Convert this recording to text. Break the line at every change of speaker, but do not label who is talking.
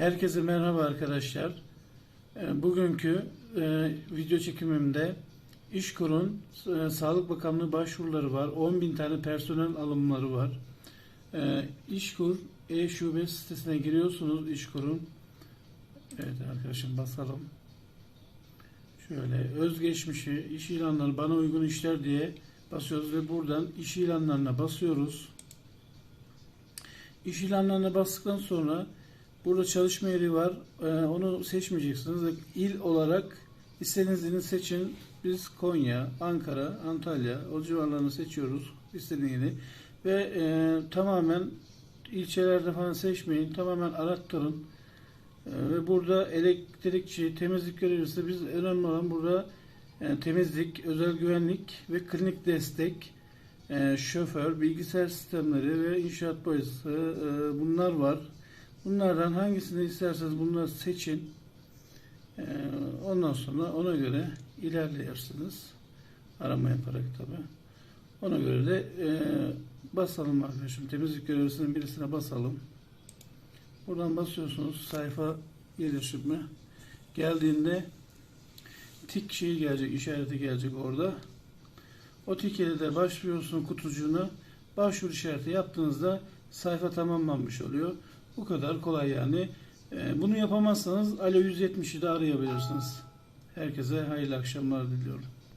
Herkese merhaba arkadaşlar. E, Bugünkü e, video çekimimde İşkur'un e, Sağlık Bakanlığı başvuruları var. 10 bin tane personel alımları var. E, İşkur e-şube sitesine giriyorsunuz İşkur'un. Evet arkadaşım basalım. Şöyle özgeçmişi, iş ilanları bana uygun işler diye basıyoruz ve buradan iş ilanlarına basıyoruz. İş ilanlarına bastıktan sonra burada çalışma yeri var. Ee, onu seçmeyeceksiniz. İl olarak istediğiniz seçin. Biz Konya, Ankara, Antalya o civarlarını seçiyoruz. istediğiniz ili. Ve e, tamamen ilçelerde falan seçmeyin. Tamamen arattırın. Ee, ve burada elektrikçi, temizlik görevlisi biz önemli olan burada e, temizlik, özel güvenlik ve klinik destek, e, şoför, bilgisayar sistemleri ve inşaat boyası e, bunlar var. Bunlardan hangisini isterseniz bunları seçin. E, ondan sonra ona göre ilerleyersiniz. Arama yaparak tabi. Ona göre de e, basalım arkadaşım. Temizlik görevlisinin birisine basalım. Buradan basıyorsunuz sayfa gelişimi. Geldiğinde tik şeyi gelecek, işareti gelecek orada. O tik ile de başvuruyorsun kutucuğuna. Başvuru işareti yaptığınızda sayfa tamamlanmış oluyor. Bu kadar kolay yani. Ee, Bunu yapamazsanız Alo 170'i de arayabilirsiniz. Herkese hayırlı akşamlar diliyorum.